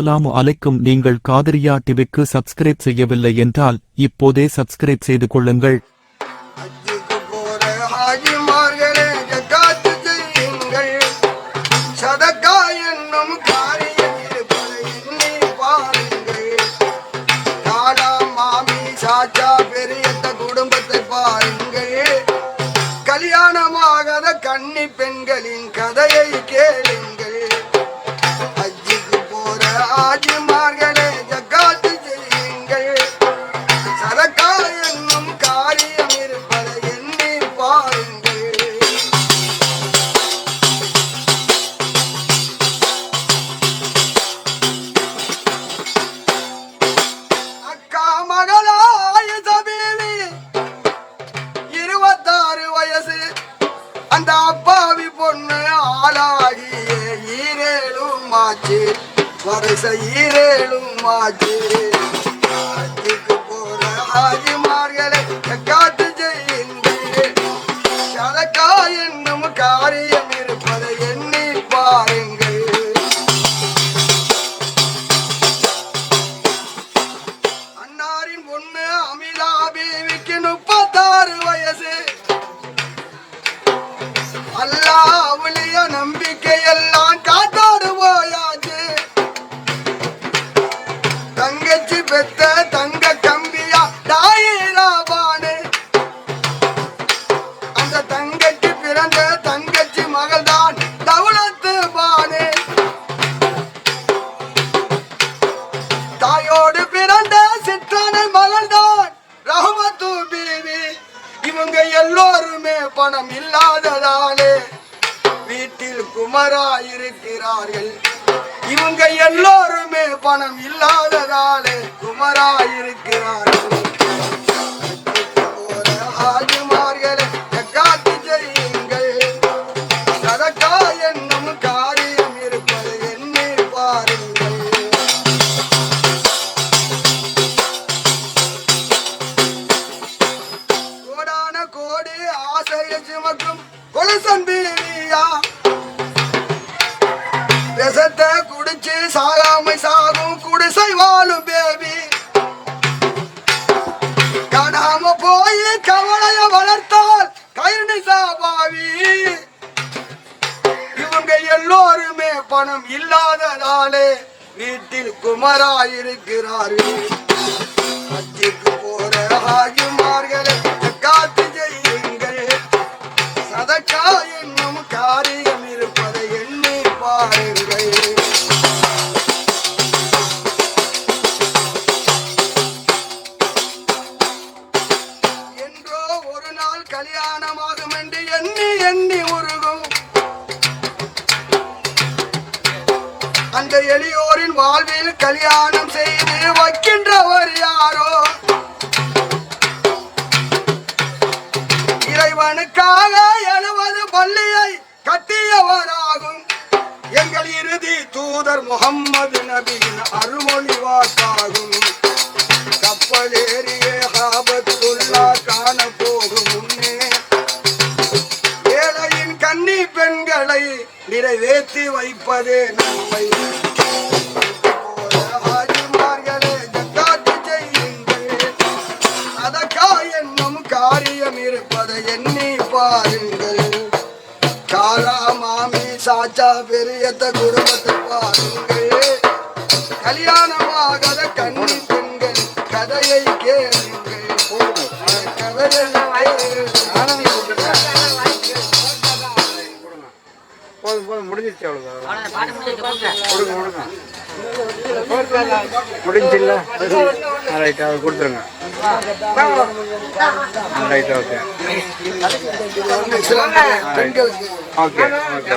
அஸ்ஸலாமு அலைக்கும். நீங்கள் காதரியா டிவிக்கு சப்ஸ்கிரைப் செய்யவில்லை என்றால் இப்போதே சப்ஸ்கிரைப் செய்து கொள்ளுங்கள். சதக்கா என்னும் பாருங்கள் மாமி சாச்சா குடும்பத்தை பாருங்கள். கல்யாணமாகாத கன்னி பெண்களின் கதையை கேளுங்கள். மகளாய சபீவி இருபத்தாறு வயசு. அந்த அப்பாவி பொண்ணு ஆளாகிய ஈரேழும் மாச்சு வருஷ ஈரேழும் மாச்சு ஹஜ்ஜுக்கு போற ஹாஜிமார்களை காட்டு Hello. நாங்க எல்லோருமே பணம் இல்லாததாலே வீட்டில் குமரா இருக்கிறார்கள். இவங்க எல்லோருமே பணம் இல்லாததாலே குமரா இருக்கிறார்கள். போற ஹாஜிமார்களை செய்யுங்கள். சதக்கா மற்றும் கொலசன் கொலுசன் பீவியா விஷத்தை குடிச்சு சாகாமை சாகும் குடிசை வாழும் பேபி. காணாம போய் கவலைய வளர்த்தால் கயிறு சாபாவி இவங்க எல்லோருமே பணம் இல்லாததாலே வீட்டில் குமரா இருக்கிறார்கள் போற ஆகி கல்யாணமாகும் என்று எண்ணி எண்ணி உருகும். அந்த எளியோரின் வாழ்வில் கல்யாணம் செய்து வைக்கின்றவர் யாரோ? இறைவனுக்காக எழுவது பள்ளியை கட்டியவராகும். எங்கள் இறுதி தூதர் முகம்மது நபியின் அருமொழி வாக்காகும். வைப்பதே ஜக்காத்து செய்யுங்கள். சதக்கா என்னும் காரியம் இருப்பதை எண்ணி பாருங்கள். காலா மாமி சாச்சா பெரியத்த குடும்பத்தை பாருங்கள். கல்யாணமாகாத கன்னி பெண்கள் கதையை கேளுங்கள். கதையை போதும் போதும் முடிஞ்சிருச்சு அவ்வளோதான் கொடுங்க கொடுங்க. முடிஞ்சில்ல ரைட் அது கொடுத்துருங்க. Right okay. Okay okay.